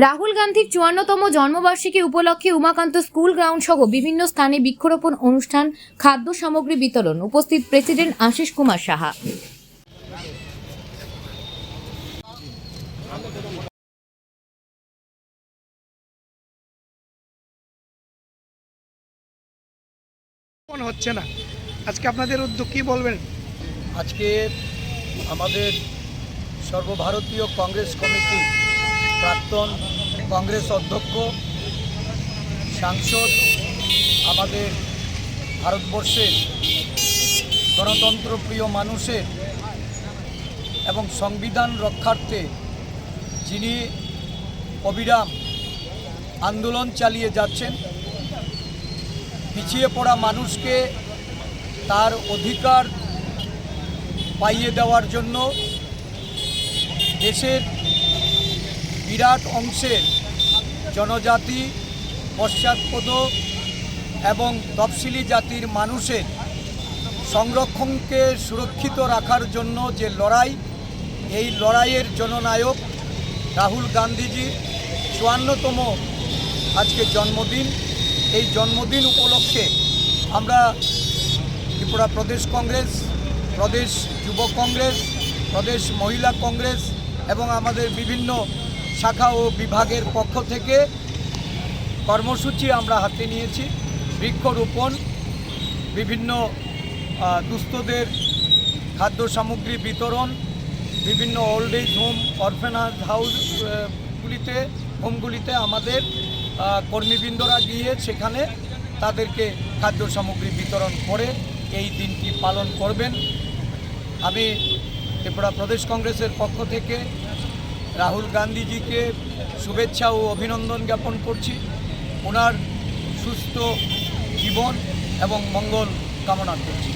রাহুল গান্ধীর চুয়ান্নতম জন্মবার্ষিকী উপলক্ষে উমাকান্ত স্কুল গ্রাউন্ড সহ বিভিন্ন স্থানে বৃক্ষরোপণ অনুষ্ঠান খাদ্য সামগ্রী বিতরণ। উপস্থিত প্রেসিডেন্ট আশিস কুমার সাহা। মনে হচ্ছে না। আজকে আপনাদের উদ্যোগ কি বলবেন? আজকে আমাদের সর্বভারতীয় কংগ্রেস কমিটি প্রাক্তন কংগ্রেস অধ্যক্ষ, সাংসদ, আমাদের ভারতবর্ষের গণতন্ত্রপ্রিয় মানুষের এবং সংবিধান রক্ষার্থে যিনি অবিরাম আন্দোলন চালিয়ে যাচ্ছেন, পিছিয়ে পড়া মানুষকে তার অধিকার পাইয়ে দেওয়ার জন্য দেশের বিরাট অংশের জনজাতি, পশ্চাৎপদ এবং তফসিলি জাতির মানুষের সংরক্ষণকে সুরক্ষিত রাখার জন্য যে লড়াই, এই লড়াইয়ের জননায়ক রাহুল গান্ধীজি চুয়ান্নতম আজকে জন্মদিন। এই জন্মদিন উপলক্ষে আমরা ত্রিপুরা প্রদেশ কংগ্রেস, প্রদেশ যুব কংগ্রেস, প্রদেশ মহিলা কংগ্রেস এবং আমাদের বিভিন্ন শাখা ও বিভাগের পক্ষ থেকে কর্মসূচি আমরা হাতে নিয়েছি। বৃক্ষরোপণ, বিভিন্ন দুস্থদের খাদ্য সামগ্রী বিতরণ, বিভিন্ন ওল্ড এজ হোম অরফেনাজ হাউসগুলিতে হোমগুলিতে আমাদের কর্মীবৃন্দরা গিয়ে সেখানে তাদেরকে খাদ্য সামগ্রী বিতরণ করে এই দিনটি পালন করবেন। আমি ত্রিপুরা প্রদেশ কংগ্রেসের পক্ষ থেকে রাহুল গান্ধীজিকে শুভেচ্ছা ও অভিনন্দন জ্ঞাপন করছি। ওনার সুস্থ জীবন এবং মঙ্গল কামনা করছি।